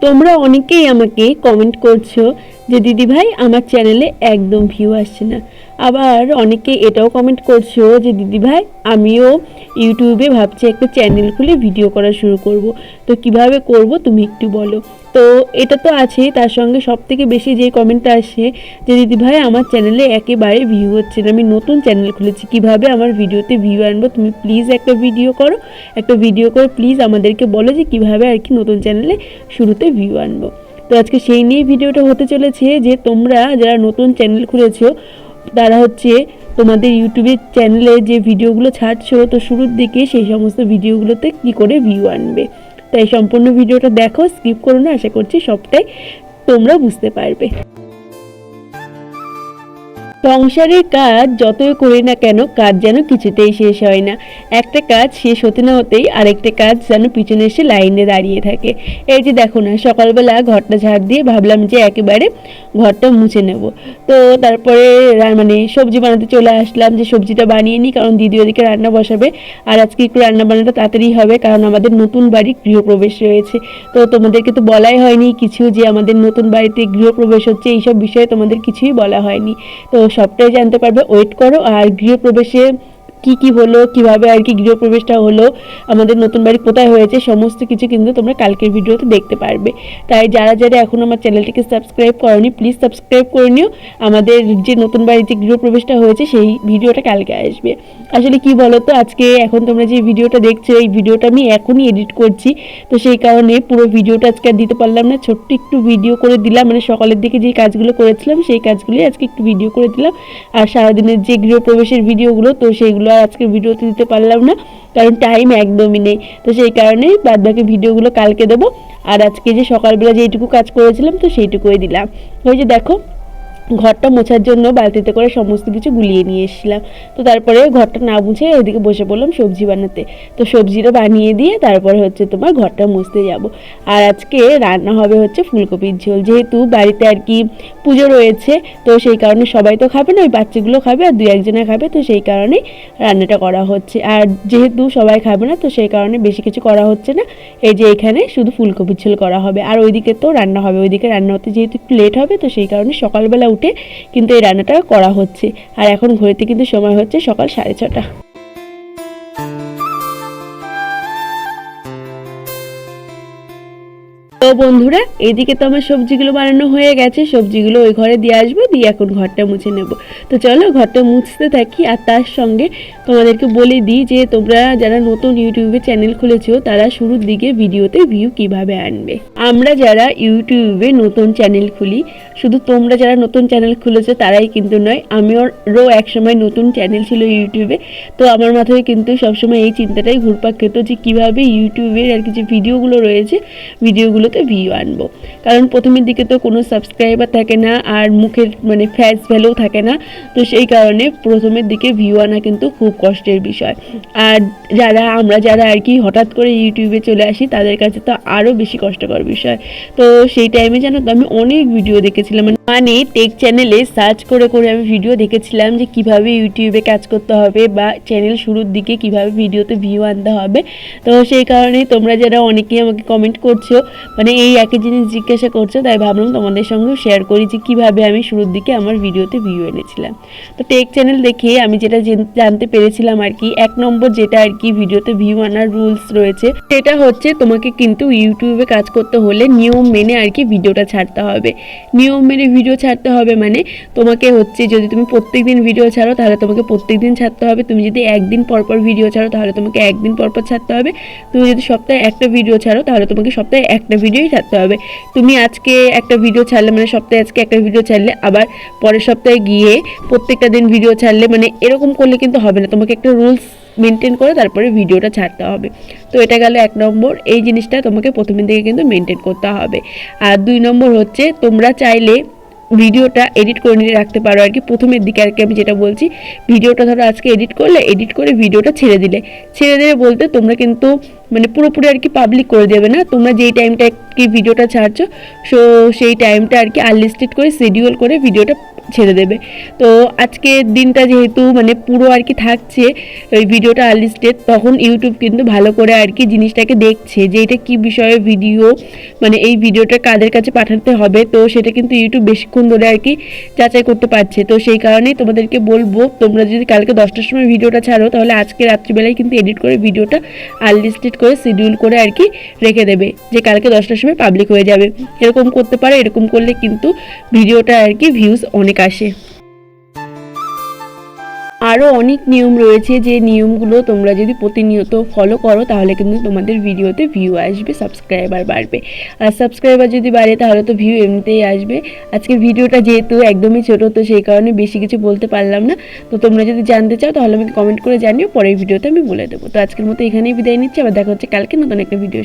তোমরা অনেকেই আমাকে কমেন্ট করছ যে দিদি ভাই আমার চ্যানেলে একদম ভিউ আসছে না। আবার অনেকে এটাও কমেন্ট করছ যে, দিদি ভাই, আমিও ইউটিউবে ভাবছি একটা চ্যানেল খুলে ভিডিও করা শুরু করব। তো কীভাবে করব তুমি একটু বলো? তো এটা তো আছে তার সঙ্গে সব থেকে বেশি যে কমেন্টটা আসে যে, দিদি ভাই, আমার চ্যানেলে একেবারে ভিউ হচ্ছে না। আমি নতুন চ্যানেল খুলেছি। কীভাবে আমার ভিডিওতে ভিউ আনব? তুমি প্লিজ একটা ভিডিও করো। একটা ভিডিও করে প্লিজ আমাদেরকে বলো যে, কীভাবে আর কি নতুন চ্যানেলে শুরুতে ভিউ আনব? তো আজকে সেই নিয়ে ভিডিওটা হতে চলেছে যে, তোমরা যারা নতুন চ্যানেল খুলেছো তারা হচ্ছে তোমাদের ইউটিউবের চ্যানেলে যে ভিডিওগুলো ছাড়ছো, তো শুরুর দিকে সেই সমস্ত ভিডিওগুলোতে কি করে ভিউ আনবে? তাই সম্পূর্ণ ভিডিওটা দেখো স্কিপ করো না, আশা করছি সবটাই তোমরা বুঝতে পারবে। সংসারের কাজ যতই করি না কেন, কাজ যেন কিছুতেই শেষ হয় না। একটা কাজ শেষ হতে না হতেই আরেকটা কাজ যেন পিছনে এসে লাইনে দাঁড়িয়ে থাকে। এই যে দেখো না, সকালবেলা ঘরটা ঝাড় দিয়ে ভাবলাম যে একেবারে ঘরটা মুছে নেব। তো তারপরে মানে সবজি বানাতে চলে আসলাম যে সবজিটা বানিয়ে নিই, কারণ দিদি ওদিকে রান্না বসাবে। আর আজকে একটু রান্না বান্নাটা তাড়াতাড়ি হবে, কারণ আমাদের নতুন বাড়ি গৃহপ্রবেশ রয়েছে। তো তোমাদেরকে তো বলাই হয়নি কিছু যে আমাদের নতুন বাড়িতে গৃহপ্রবেশ হচ্ছে, এইসব বিষয়ে তোমাদের কিছুই বলা হয়নি। তো সবটাই জানতে পারবে। ওয়েট করো আর গৃহপ্রবেশে কি কি হলো, কীভাবে আর কি গৃহপ্রবেশটা হলো, আমাদের নতুন বাড়ি কোথায় হয়েছে, সমস্ত কিছু কিন্তু তোমরা কালকের ভিডিওতে দেখতে পারবে। তাই যারা যারা এখন আমার চ্যানেলটিকে সাবস্ক্রাইব করনি প্লিজ সাবস্ক্রাইব করে নিও। আমাদের যে নতুন বাড়ির যে গৃহপ্রবেশটা হয়েছে, সেই ভিডিওটা কালকে আসবে। আসলে কি বলো তো আজকে এখন তোমরা যে ভিডিওটা দেখছ, এই ভিডিওটা আমি এখনই এডিট করছি। তো সেই কারণে পুরো ভিডিওটা আজকে আর দিতে পারলাম না, ছোট্ট একটু ভিডিও করে দিলাম। মানে সকালের দিকে যে কাজগুলো করেছিলাম, সেই কাজগুলি আজকে একটু ভিডিও করে দিলাম। আর সারাদিনের যে গৃহপ্রবেশের ভিডিওগুলো তো সেইগুলো আর আজকে ভিডিওতে দিতে পারলাম না, কারণ টাইম একদমই নেই। তো সেই কারণে বাদ বাকি ভিডিওগুলো কালকে দেবো। আর আজকে যে সকালবেলা যেইটুকু কাজ করেছিলাম, তো সেইটুকুই দিলাম। ওই যে দেখো ঘরটা মোছার জন্য বালতিতে করে সমস্ত কিছু গুলিয়ে নিয়ে এসেছিলাম। তো তারপরে ঘরটা না মুছে ওইদিকে বসে পড়লাম সবজি বানাতে। তো সবজিটা বানিয়ে দিয়ে তারপরে হচ্ছে তোমার ঘরটা মুছতে যাব। আর আজকে রান্না হবে হচ্ছে ফুলকপির ঝোল। যেহেতু বাড়িতে আর কি পুজো রয়েছে, তো সেই কারণে সবাই তো খাবে না, ওই বাচ্চাগুলো খাবে আর দু একজনে খাবে, তো সেই কারণেই রান্নাটা করা হচ্ছে। আর যেহেতু সবাই খাবে না, তো সেই কারণে বেশি কিছু করা হচ্ছে না। এই যে এখানে শুধু ফুলকপির ঝোল করা হবে। আর ওইদিকে তো রান্না হবে, ওইদিকে রান্না হতে যেহেতু একটু লেট হবে, তো সেই কারণে সকালবেলা উঠে কিন্তু এই রান্নাটা করা হচ্ছে। আর এখন ঘড়িতে কিন্তু সময় হচ্ছে সকাল সাড়ে ছটা। তো বন্ধুরা এইদিকে তো আমার সবজিগুলো বানানো হয়ে গেছে, সবজিগুলো ওই ঘরে দিয়ে আসব, দিয়ে এখন ঘরটা মুছে নেব। তো চলো ঘরটা মুছতে থাকি আর তার সঙ্গে তোমাদেরকে বলে দিই যে তোমরা যারা নতুন ইউটিউবে চ্যানেল খুলেছো, তারা শুরুর দিকে ভিডিওতে ভিউ কীভাবে আনবে। আমরা যারা ইউটিউবে নতুন চ্যানেল খুলি, শুধু তোমরা যারা নতুন চ্যানেল খুলেছো, তারাই কিন্তু নয়, আমিও একসময় নতুন চ্যানেল ছিল ইউটিউবে, তো আমার মাথায় কিন্তু সবসময় এই চিন্তাটাই ঘুরপাক খেত যে কীভাবে ইউটিউবের আর কি যে ভিডিওগুলো রয়েছে ভিডিওগুলোতে ভিউ আনব। কারণ প্রথমের দিকে তো কোনো সাবস্ক্রাইবার থাকে না, আর মুখের মানে ফ্যাস ভ্যালু থাকে না, তো সেই কারণে প্রথমের দিকে ভিউ আনা কিন্তু খুব কষ্টের বিষয়। আর যারা, আমরা যারা আর কি হঠাৎ করে ইউটিউবে চলে আসি, তাদের কাছে তো আরও বেশি কষ্টকর বিষয়। তো সেই টাইমে জানো তো আমি অনেক ভিডিও দেখেছিলাম, মানে- মানে টেক চ্যানেলে সার্চ করে করে আমি ভিডিও দেখেছিলাম যে কীভাবে ইউটিউবে কাজ করতে হবে বা চ্যানেল শুরুর দিকে কীভাবে ভিডিওতে ভিউ আনতে হবে। তো সেই কারণে তোমরা যারা অনেকেই আমাকে কমেন্ট করছ মানে এই একই জিনিস জিজ্ঞাসা করছ, তাই ভাবলাম তোমাদের সঙ্গেও শেয়ার করি যে কীভাবে আমি শুরুর দিকে আমার ভিডিওতে ভিউ এনেছিলাম। তো টেক চ্যানেল দেখে আমি যেটা জানতে পেরেছিলাম আর কি, এক নম্বর যেটা আর কি ভিডিওতে ভিউ আনার রুলস রয়েছে, সেটা হচ্ছে তোমাকে কিন্তু ইউটিউবে কাজ করতে হলে নিয়ম মেনে আর কি ভিডিওটা ছাড়তে হবে। নিয়ম মেনে ভিডিও ছাড়তে হবে মানে তোমাকে হচ্ছে যদি তুমি প্রত্যেকদিন ভিডিও ছাড়ো, তাহলে তোমাকে প্রত্যেক দিন ছাড়তে হবে। তুমি যদি একদিন পর পর ভিডিও ছাড়ো, তাহলে তোমাকে একদিন পর পর ছাড়তে হবে। তুমি যদি সপ্তাহে একটা ভিডিও ছাড়ো, তাহলে তোমাকে সপ্তাহে একটা ভিডিওই ছাড়তে হবে। তুমি আজকে একটা ভিডিও ছাড়লে মানে সপ্তাহে আজকে একটা ভিডিও ছাড়লে, আবার পরের সপ্তাহে গিয়ে প্রত্যেকটা দিন ভিডিও ছাড়লে মানে এরকম করলে কিন্তু হবে না। তোমাকে একটা রুলস মেনটেন করে তারপরে ভিডিওটা ছাড়তে হবে। তো এটা গেল এক নম্বর। এই জিনিসটা তোমাকে প্রথমের দিকে কিন্তু মেনটেন করতে হবে। আর দুই নম্বর হচ্ছে তোমরা চাইলে ভিডিওটা এডিট করে নিয়ে রাখতে পারো আর কি। প্রথমের দিকে আর কি আমি যেটা বলছি, ভিডিওটা ধরো আজকে এডিট করলে এডিট করে ভিডিওটা ছেড়ে দিলে। ছেড়ে দিলে বলতে তোমরা কিন্তু মানে পুরোপুরি আর কি পাবলিক করে দেবে না। তোমরা যেই টাইমটা কি ভিডিওটা ছাড়ছো সো সেই টাইমটা আর কি আনলিস্টেড করে শিডিউল করে ভিডিওটা ছেড়ে দেবে। তো আজকে দিনটা যেহেতু মানে পুরো আর কি থাকছে, ওই ভিডিওটা আনলিস্টেড তখন ইউটিউব কিন্তু ভালো করে আর কি জিনিসটাকে দেখছে যে এটা কী বিষয়ে ভিডিও মানে এই ভিডিওটা কাদের কাছে পাঠাতে হবে। তো সেটা কিন্তু ইউটিউব বেশিক্ষণ ধরে আর কি যাচাই করতে পারছে। তো সেই কারণেই তোমাদেরকে বলব, তোমরা যদি কালকে দশটার সময় ভিডিওটা ছাড়ো, তাহলে আজকে রাত্রিবেলায় কিন্তু এডিট করে ভিডিওটা আনলিস্টেড করে শিডিউল করে আর কি রেখে দেবে যে কালকে দশটার সময় পাবলিক হয়ে যাবে। এরকম করতে পারো, এরকম করলে কিন্তু ভিডিওটা আর কি ভিউজ অনেক আসে আরও অনেক নিয়ম রয়েছে যে নিয়মগুলো তোমরা যদি প্রতিনিয়ত ফলো করো, তাহলে কিন্তু তোমাদের ভিডিওতে ভিউ আসবে সাবস্ক্রাইবার বাড়বে। আর সাবস্ক্রাইবার যদি বাড়ে, তাহলে তো ভিউ এমনিতেই আসবে। আজকের ভিডিওটা যেহেতু একদমই ছোটো, তো সেই কারণে বেশি কিছু বলতে পারলাম না। তো তোমরা যদি জানতে চাও, তাহলে আমাকে কমেন্ট করে জানিও, পরের ভিডিওতে আমি বলে দেবো। তো আজকের মতো এখানেই বিদায় নিচ্ছি, আবার দেখা হচ্ছে কালকে নতুন একটা ভিডিও